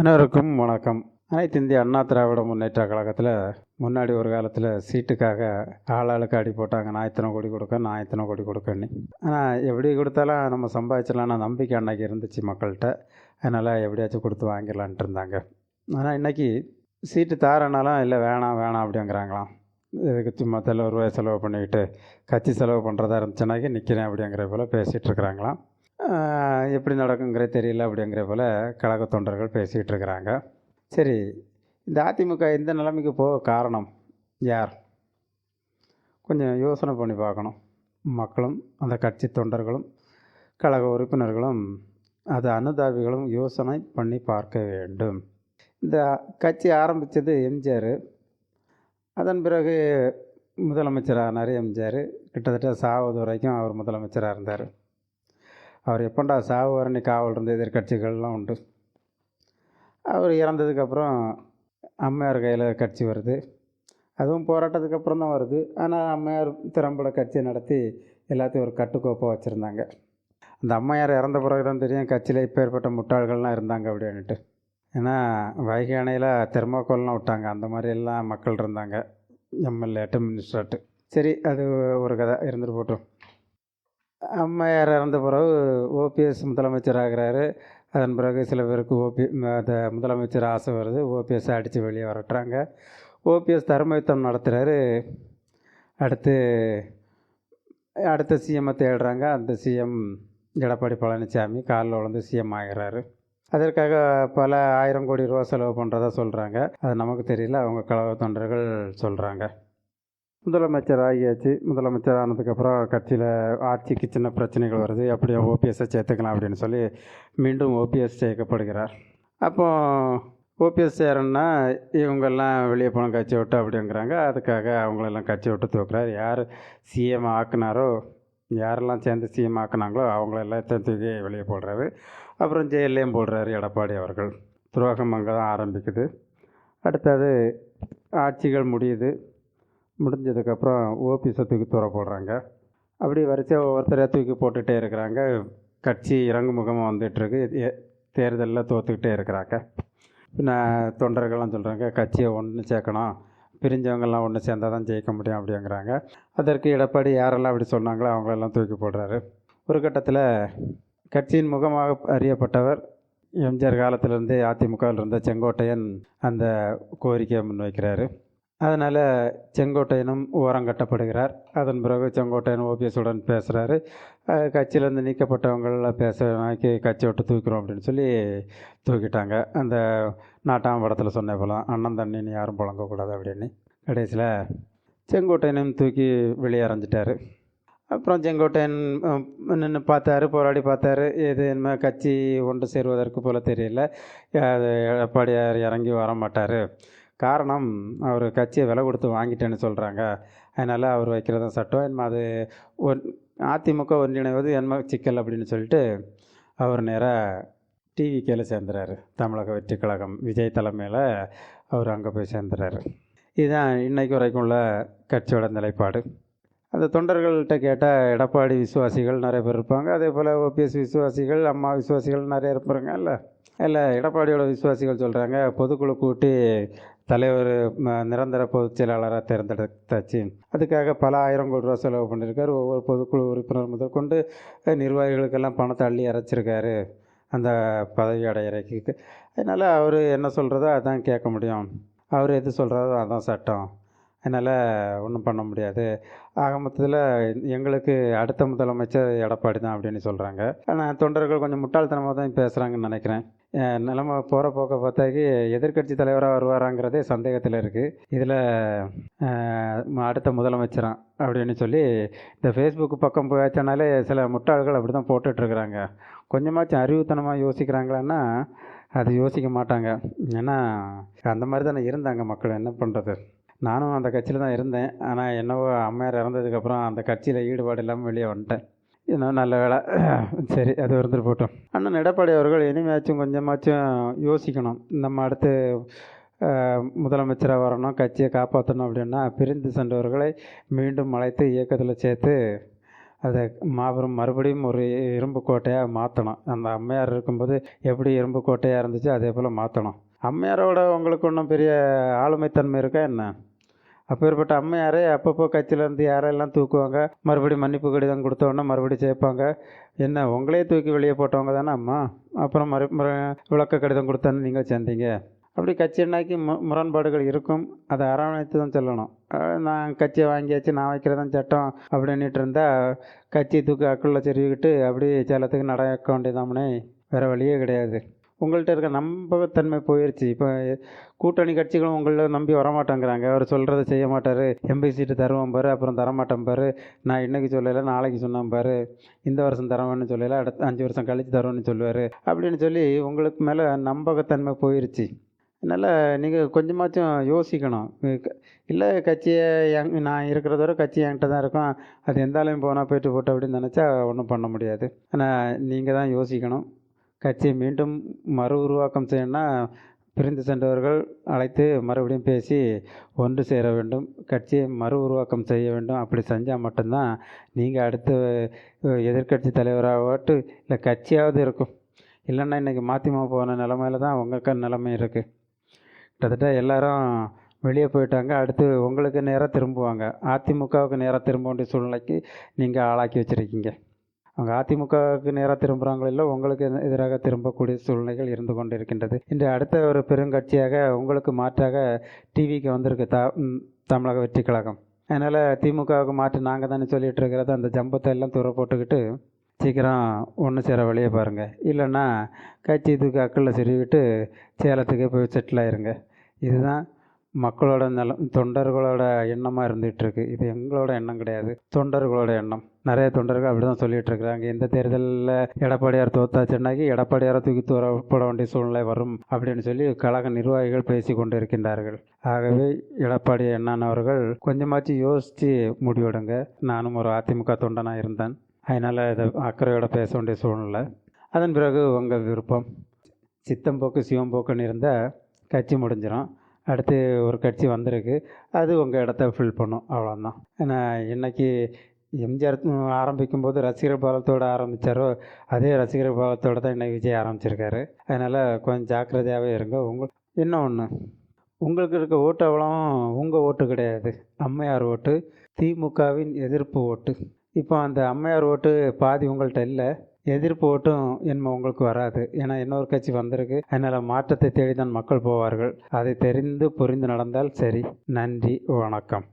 அனைவருக்கும் வணக்கம். அனைத்து இந்திய அண்ணா திராவிட முன்னேற்ற கழகத்தில் முன்னாடி ஒரு காலத்தில் சீட்டுக்காக ஆளாளுக்கு அடி போட்டாங்க. நான் இத்தனை கோடி கொடுக்க நான் இத்தனை கோடி கொடுக்கன்னு. ஆனால் எப்படி கொடுத்தாலும் நம்ம சம்பாதிச்சிடலாம்னு நம்பிக்கை அன்னைக்கு இருந்துச்சு மக்கள்கிட்ட. அதனால் எப்படியாச்சும் கொடுத்து வாங்கிடலான்ட்டு இருந்தாங்க. ஆனால் இன்றைக்கி சீட்டு தாரனாலும் இல்லை வேணாம் வேணாம் அப்படிங்கிறாங்களாம். இதுக்கு சும்மா தெல்ல ஒரு ரூபாய் செலவு பண்ணிக்கிட்டு கட்சி செலவு பண்ணுறதா இருந்துச்சுனாக்கி நிற்கிறேன் அப்படிங்கிற போல் பேசிகிட்டு இருக்கிறாங்களாம். எப்படி நடக்குங்கிற தெரியல அப்படிங்கிற போல் கழக தொண்டர்கள் பேசிக்கிட்டு இருக்கிறாங்க. சரி இந்த அதிமுக இந்த நிலைமைக்கு போக காரணம் யார்? கொஞ்சம் யோசனை பண்ணி பார்க்கணும். மக்களும் அந்த கட்சி தொண்டர்களும் கழக உறுப்பினர்களும் அது அனுதாபிகளும் யோசனை பண்ணி பார்க்க வேண்டும். இந்த கட்சி ஆரம்பித்தது எம்ஜிஆர். அதன் பிறகு முதலமைச்சரானார் எம்ஜிஆர். கிட்டத்தட்ட சாவது வரைக்கும் அவர் முதலமைச்சராக இருந்தார். அவர் எப்பண்டா சாவு வரணி காவல் இருந்த எதிர்கட்சிகள்லாம் உண்டு. அவர் இறந்ததுக்கப்புறம் அம்மையார் கையில் கட்சி வருது. அதுவும் போராட்டத்துக்கு அப்புறம் தான் வருது. ஆனால் அம்மையார் திறம்பட கட்சியை நடத்தி எல்லாத்தையும் ஒரு கட்டுக்கோப்பாக வச்சுருந்தாங்க. அந்த அம்மையார் இறந்த பிறகு தான் தெரியும் கட்சியில் இப்போ ஏற்பட்ட முட்டாள்கள்லாம் இருந்தாங்க அப்படின்ட்டு ஏன்னா வைகை அணையில் தெர்மாக்கோல்லாம் விட்டாங்க. அந்த மாதிரி எல்லாம் மக்கள் இருந்தாங்க. எம்எல்ஏட்டு மினிஸ்டர்ட்டு. சரி அது ஒரு கதை. இருந்துட்டு போட்டோம். அம்மையார் இறந்த பிறகு ஓபிஎஸ் முதலமைச்சர் ஆகிறாரு அதன் பிறகு சில பேருக்கு ஓபி அந்த முதலமைச்சர் ஆசை வருது. ஓபிஎஸ் அடித்து வெளியே வரட்டுறாங்க. ஓபிஎஸ் தர்மயுத்தம் நடத்துகிறாரு அடுத்து அடுத்த சிஎம்மை தேடுறாங்க. அந்த சிஎம் எடப்பாடி பழனிசாமி காலில் விழுந்து சிஎம் ஆகிறாரு. அதற்காக பல ஆயிரம் கோடி ரூபா செலவு பண்ணுறதா சொல்கிறாங்க அது நமக்கு தெரியல. அவங்க கழக தொண்டர்கள் சொல்கிறாங்க முதலமைச்சர் ஆகியாச்சு முதலமைச்சர் ஆனதுக்கப்புறம் கட்சியில் ஆட்சிக்கு சின்ன பிரச்சனைகள் வருது. அப்படியே ஓபிஎஸ்ஸை சேர்த்துக்கலாம் அப்படின்னு சொல்லி மீண்டும் ஓபிஎஸ் சேர்க்கப்படுகிறார். அப்போ ஓபிஎஸ் சேரன்னா இவங்கெல்லாம் வெளியே போன கட்சி விட்டு அப்படிங்கிறாங்க. அதுக்காக அவங்களெல்லாம் கட்சி விட்டு தூக்குறாரு. யார் சிஎம் ஆக்குனாரோ யாரெல்லாம் சேர்ந்து சிஎம் ஆக்குனாங்களோ அவங்களெல்லாம் தூக்கி வெளியே போடுறாரு. அப்புறம் ஜெயிலையும் போடுறாரு எடப்பாடி அவர்கள். துரோகம் அங்கே தான் ஆரம்பிக்குது. அடுத்தது ஆட்சிகள் முடியுது. முடிஞ்சதுக்கப்புறம் ஓபிஎஸை தூக்கி தூர போடுறாங்க. அப்படி வரிசை ஒவ்வொருத்தரையாக தூக்கி போட்டுகிட்டே இருக்கிறாங்க. கட்சி இறங்கு முகமாக வந்துட்டுருக்கு தேர்தலில் தோற்றுக்கிட்டே இருக்கிறாங்க. நான் தொண்டர்கள்லாம் சொல்கிறாங்க கட்சியை ஒன்று சேர்க்கணும். பிரிஞ்சவங்கெல்லாம் ஒன்று சேர்ந்தால் தான் ஜெயிக்க முடியும் அப்படிங்கிறாங்க. அதற்கு எடப்பாடி யாரெல்லாம் அப்படி சொன்னாங்களோ அவங்களெல்லாம் தூக்கி போடுறாரு. ஒரு கட்டத்தில் கட்சியின் முகமாக அறியப்பட்டவர் எம்ஜிஆர் காலத்திலேருந்தே அதிமுகவில் இருந்த செங்கோட்டையன் அந்த கோரிக்கையை முன்வைக்கிறாரு. அதனால் செங்கோட்டையனும் ஓரம் கட்டப்படுகிறார். அதன் பிறகு செங்கோட்டையன் ஓபிஎஸுடன் பேசுகிறாரு கட்சியிலேருந்து நீக்கப்பட்டவங்கள பேச நாக்கி கட்சி விட்டு தூக்கிறோம் அப்படின்னு சொல்லி தூக்கிட்டாங்க. அந்த நாட்டாம் படத்தில் சொன்ன போலாம் அண்ணன் தண்ணின்னு யாரும் புழங்கக்கூடாது அப்படின்னு. கடைசியில் செங்கோட்டையனும் தூக்கி வெளியே அரைஞ்சிட்டாரு அப்புறம் செங்கோட்டையன் நின்று பார்த்தாரு போராடி பார்த்தாரு. இது என்ன கட்சி ஒன்று சேருவதற்கு போல தெரியல. அது எடப்பாடியார் இறங்கி வர மாட்டார் காரணம் அவர் கட்சியை விலை கொடுத்து வாங்கிட்டேன்னு சொல்கிறாங்க அதனால் அவர் வைக்கிறதா சட்டம். என்ன அது ஒன் அதிமுக ஒன்றிணைவது என்ம சிக்கல் அப்படின்னு சொல்லிட்டு அவர் நேராக டிவி கேல சேர்ந்துறாரு. தமிழக வெற்றி கழகம் விஜய் தலைமையில் அவர் அங்கே போய் சேர்ந்துறாரு. இதுதான் இன்றைக்கு வரைக்கும் உள்ள கட்சியோட நிலைப்பாடு. அந்த தொண்டர்கள்ட்ட கேட்டால் எடப்பாடி விசுவாசிகள் நிறைய பேர் இருப்பாங்க. அதே போல் ஓபிஎஸ் விசுவாசிகள் அம்மா விசுவாசிகள் நிறைய இருப்பாங்க. இல்லை இல்லை எடப்பாடியோட விசுவாசிகள் சொல்கிறாங்க பொதுக்குழு கூட்டி தலைவர் நிரந்தர பொதுச் செயலாளராக தேர்ந்தெடுத்தாச்சு. அதுக்காக பல ஆயிரம் கோடி ரூபா செலவு பண்ணியிருக்காரு. ஒவ்வொரு பொதுக்குழு உறுப்பினர் முதல் கொண்டு நிர்வாகிகளுக்கெல்லாம் பணத்தை அள்ளி அரைச்சிருக்காரு. அந்த பதவி அடையிறதுக்கு அதனால் அவர் என்ன சொல்கிறதோ அதான் கேட்க முடியும். அவர் எது சொல்கிறதோ அதான் சட்டம். அதனால் ஒன்றும் பண்ண முடியாது. ஆக மொத்தத்தில் எங்களுக்கு அடுத்த முதலமைச்சர் எடப்பாடி தான் அப்படின்னு சொல்கிறாங்க ஆனால் தொண்டர்கள் கொஞ்சம் முட்டாள்தனமாக தான் பேசுகிறாங்கன்னு நினைக்கிறேன். நிலமை போகிற போக்க பார்த்தாக்கி எதிர்கட்சி தலைவராக வருவாராங்கிறதே சந்தேகத்தில் இருக்குது இதில் அடுத்த முதலமைச்சரான் அப்படின்னு சொல்லி இந்த ஃபேஸ்புக் பக்கம் போயாச்சனாலே சில முட்டாள்கள் அப்படி தான் போட்டுட்ருக்குறாங்க. கொஞ்சமாச்சும் அறிவுத்தனமாக யோசிக்கிறாங்களான்னா அது யோசிக்க மாட்டாங்க. ஏன்னா அந்த மாதிரி தானே இருந்தாங்க மக்கள். என்ன பண்ணுறது நானும் அந்த கட்சியில் தான் இருந்தேன். ஆனால் என்னவோ அம்மையார் இறந்ததுக்கப்புறம் அந்த கட்சியில் ஈடுபாடு இல்லாமல் வெளியே வந்துட்டேன். இன்னும் நல்ல வேலை சரி அது இருந்துட்டு போட்டோம். அண்ணன் எடப்பாடி அவர்கள் இனிமேச்சும் கொஞ்சமாச்சும் யோசிக்கணும். நம்ம அடுத்து முதலமைச்சராக வரணும் கட்சியை காப்பாற்றணும் அப்படின்னா பிரிந்து சென்றவர்களை மீண்டும் அழைத்து இயக்கத்தில் சேர்த்து அதை மாபெரும் மறுபடியும் ஒரு இரும்பு கோட்டையாக மாற்றணும் அந்த அம்மையார் இருக்கும்போது எப்படி இரும்பு கோட்டையாக இருந்துச்சு அதே போல் மாற்றணும் அம்மையாரோட உங்களுக்கு ஒன்றும் பெரிய ஆளுமைத்தன்மை இருக்கா என்ன? அப்பேற்பட்ட அம்மையாரே அப்பப்போ கட்சியிலேருந்து யாரெல்லாம் தூக்குவாங்க? மறுபடியும் மன்னிப்பு கடிதம் கொடுத்த மறுபடியும் சேர்ப்பாங்க. என்ன உங்களே தூக்கி வெளியே போட்டவங்க தானே அம்மா? அப்புறம் மறு மறு விளக்க கடிதம் கொடுத்தான்னு நீங்கள் சேர்ந்தீங்க. அப்படி கட்சினாக்கி மு முரண்பாடுகள் இருக்கும். அதை அரவணைத்து தான் சொல்லணும். நான் கட்சியை வாங்கியாச்சு நான் வைக்கிறதான் சட்டம் அப்படின்ட்டு இருந்தால் கட்சி தூக்கு அக்குள்ள செருவிக்கிட்டு அப்படியே சேலத்துக்கு நடக்க வேண்டியதாமனே. வேறு வழியே கிடையாது. உங்கள்கிட்ட இருக்க நம்பகத்தன்மை போயிடுச்சு இப்போ கூட்டணி கட்சிகளும் உங்களை நம்பி வரமாட்டேங்கிறாங்க. அவர் சொல்கிறத செய்ய மாட்டார். எம்பி சீட்டு தருவோம் பாரு அப்புறம் தரமாட்டேன் பாரு. நான் இன்னைக்கு சொல்லலை நாளைக்கு சொன்னேன் பாரு. இந்த வருஷம் தரவேன்னு சொல்லலை அடுத்த அஞ்சு வருஷம் கழித்து தருவேன்னு சொல்லுவார். அப்படின்னு சொல்லி உங்களுக்கு மேலே நம்பகத்தன்மை போயிடுச்சு அதனால் நீங்கள் கொஞ்சமாச்சும் யோசிக்கணும். இல்லை கட்சியை எங் நான் இருக்கிறத விட கட்சி என்கிட்ட தான் இருக்கும். அது எந்த போனால் போயிட்டு போட்டு அப்படின்னு நினச்சா ஒன்றும் பண்ண முடியாது. ஆனால் நீங்கள் தான் யோசிக்கணும். கட்சியை மீண்டும் மறு உருவாக்கம் செய்யணும்னா பிரிந்து சென்றவர்கள் அழைத்து மறுபடியும் பேசி ஒன்று சேர வேண்டும் கட்சியை மறு உருவாக்கம் செய்ய வேண்டும். அப்படி செஞ்சால் மட்டும்தான் நீங்கள் அடுத்து எதிர்க்கட்சி தலைவராகட்டு இல்லை கட்சியாவது இருக்கும். இல்லைன்னா இன்றைக்கி மாத்திமா போன நிலமையில தான் உங்களுக்கு நிலைமை இருக்குது கிட்டத்தட்ட எல்லாரும் வெளியே போயிட்டாங்க. அடுத்து உங்களுக்கு நேராக திரும்புவாங்க. அதிமுகவுக்கு நேராக திரும்ப வேண்டிய சூழ்நிலைக்கு நீங்கள் ஆளாக்கி வச்சுருக்கீங்க. அவங்க அதிமுகவுக்கு நேராக திரும்புகிறாங்களோ இல்லை உங்களுக்கு எதிராக திரும்பக்கூடிய சூழ்நிலைகள் இருந்து கொண்டு இருக்கின்றது இன்று அடுத்த ஒரு பெருங்கட்சியாக உங்களுக்கு மாற்றாக டிவிக்கு வந்திருக்கு த தமிழக வெற்றி கழகம். அதனால் திமுகவுக்கு மாற்றி நாங்கள் தானே சொல்லிகிட்டு இருக்கிறத. அந்த ஜம்பத்தை எல்லாம் தூர போட்டுக்கிட்டு சீக்கிரம் ஒன்று சேர வழியை பாருங்கள் இல்லைன்னா கட்சி இதுக்கு அக்கல்ல செருவிட்டு சேலத்துக்கே போய் செட்டில் ஆயிருங்க. இதுதான் மக்களோட நிலம் தொண்டர்களோட எண்ணமாக இருந்துகிட்ருக்கு இது எங்களோட எண்ணம் கிடையாது. தொண்டர்களோட எண்ணம். நிறைய தொண்டர்கள் அப்படி தான் சொல்லிகிட்ருக்குறாங்க இருக்கிறாங்க இந்த தேர்தலில் எடப்பாடியார் தோத்தாச்சுன்னாக்கி எடப்பாடியாரை தூக்கி தூரப்பட வேண்டிய சூழ்நிலை வரும் அப்படின்னு சொல்லி கழக நிர்வாகிகள் பேசி கொண்டு இருக்கின்றார்கள் ஆகவே எடப்பாடி அண்ணானவர்கள் கொஞ்சமாச்சும் யோசித்து முடிவெடுங்க. நானும் ஒரு அதிமுக தொண்டனாக இருந்தேன். அதனால் இதை அக்கறையோட பேச வேண்டிய சூழ்நிலை. அதன் பிறகு உங்கள் விருப்பம். சித்தம்போக்கு சிவம்போக்குன்னு இருந்தால் கட்சி முடிஞ்சிடும் அடுத்து ஒரு கட்சி வந்திருக்கு. அது உங்கள் இடத்த ஃபில் பண்ணும். அவ்வளோதான் ஏன்னா இன்றைக்கி எம்ஜிஆர் ஆரம்பிக்கும் போது ரசிகர் பாலத்தோடு ஆரம்பித்தாரோ அதே ரசிகர் பாலத்தோடு தான் இன்றைக்கி விஜய் ஆரம்பிச்சிருக்காரு. அதனால் கொஞ்சம் ஜாக்கிரதையாகவே இருங்க. உங்கள் என்ன ஒன்று உங்களுக்கு இருக்க ஓட்டு அவ்வளோ உங்கள் ஓட்டு கிடையாது. அம்மையார் ஓட்டு திமுகவின் எதிர்ப்பு ஓட்டு. இப்போ அந்த அம்மையார் ஓட்டு பாதி உங்கள்கிட்ட இல்லை. எதிர்ப்பு ஓட்டும் என்ன உங்களுக்கு வராது. ஏன்னா இன்னொரு கட்சி வந்திருக்கு. அதனால் மாற்றத்தை தேடி தான் மக்கள் போவார்கள். அதை தெரிந்து புரிந்து நடந்தால் சரி. நன்றி. வணக்கம்.